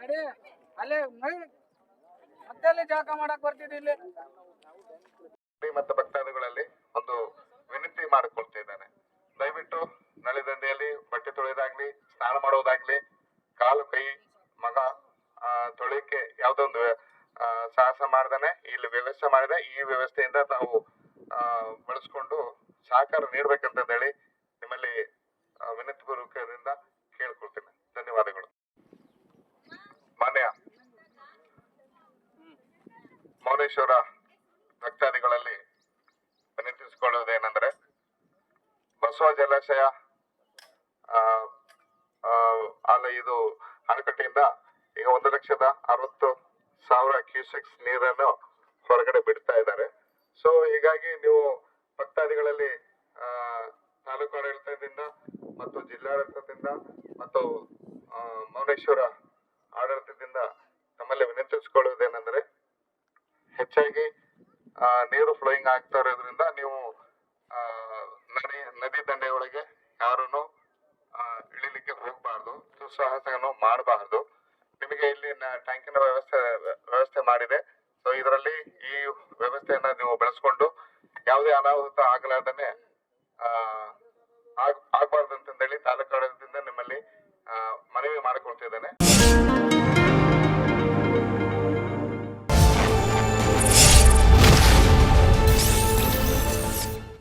ನಡಿ. ಅಲ್ಲೇ ಮೈ ಜಾಕ ಮಾಡಕ್ ಬರ್ತಿದ್ದಿ ಇಲ್ಲಿ? ಮತ್ತು ಭಕ್ತಾದಿಗಳಲ್ಲಿ ಒಂದು ವಿನಂತಿ ಮಾಡಿಕೊಳ್ತಿದ್ದಾನೆ ದಯವಿಟ್ಟು ನಳಿ ದಂಡೆಯಲ್ಲಿ ಬಟ್ಟೆ ತೊಳೆಯೋದಾಗ್ಲಿ ಸ್ನಾನ ಮಾಡೋದಾಗ್ಲಿ, ಕಾಲು, ಕೈ, ಮಗ ತೊಳೆಯಕ್ಕೆ ಯಾವ್ದೊಂದು ಸಾಹಸ ಮಾಡ್ದಾನೆ, ಇಲ್ಲಿ ವ್ಯವಸ್ಥೆ ಮಾಡಿದೆ. ಈ ವ್ಯವಸ್ಥೆಯಿಂದ ತಾವು ಬಳಸ್ಕೊಂಡು ಸಹಕಾರ ನೀಡ್ಬೇಕಂತ ಮೌನೇಶ್ವರ ಭಕ್ತಾದಿಗಳಲ್ಲಿ ವಿನಂತಿಸಿಕೊಳ್ಳುವುದೇನೆಂದರೆ ಬಸವ ಜಲಾಶಯ ಅಲ್ಲ ಇದು ಅಣೆಕಟ್ಟೆಯಿಂದ ಈಗ ಒಂದು ಲಕ್ಷದ ಅರವತ್ತು ಸಾವಿರ ಕ್ಯೂಸೆಕ್ಸ್ ನೀರನ್ನು ಹೊರಗಡೆ ಬಿಡ್ತಾ ಇದ್ದಾರೆ. ಸೊ ಹೀಗಾಗಿ ನೀವು ಭಕ್ತಾದಿಗಳಲ್ಲಿ ತಾಲೂಕು ಆಡಳಿತದಿಂದ ಮತ್ತು ಜಿಲ್ಲಾಡಳಿತದಿಂದ ಮತ್ತು ಮೌನೇಶ್ವರ ಆಡಳಿತದಿಂದ ತಮ್ಮಲ್ಲಿ ವಿನಂತಿಸಿಕೊಳ್ಳುವುದೇನೆಂದರೆ ಹೆಚ್ಚಾಗಿ ನೀರು ಫ್ಲೋಯಿಂಗ್ ಆಗ್ತಾ ಇರೋದ್ರಿಂದ ನೀವು ನದಿ ನದಿ ದಂಡೆಯೊಳಗೆ ಯಾರನ್ನು ಇಳಿಲಿಕ್ಕೆ ಹೋಗಬಾರ್ದು ದುಸ್ಸಾಹಸವನ್ನು ಮಾಡಬಾರ್ದು. ನಿಮಗೆ ಇಲ್ಲಿ ಟ್ಯಾಂಕಿನ ವ್ಯವಸ್ಥೆ ವ್ಯವಸ್ಥೆ ಮಾಡಿದೆ. ಸೊ ಇದರಲ್ಲಿ ಈ ವ್ಯವಸ್ಥೆಯನ್ನ ನೀವು ಬೆಳೆಸ್ಕೊಂಡು, ಯಾವುದೇ ಅನಾಹುತ ಆಗಲಾರ್ದನೆ ಆಗ ಆಗ್- ಆಗ್ಬಾರ್ದು ಅಂತಂದೇಳಿ ತಾಲೂಕಾಡಳಿತದಿಂದ ನಿಮ್ಮಲ್ಲಿ ಮನವಿ ಮಾಡಿಕೊಳ್ತಿದ್ದೇನೆ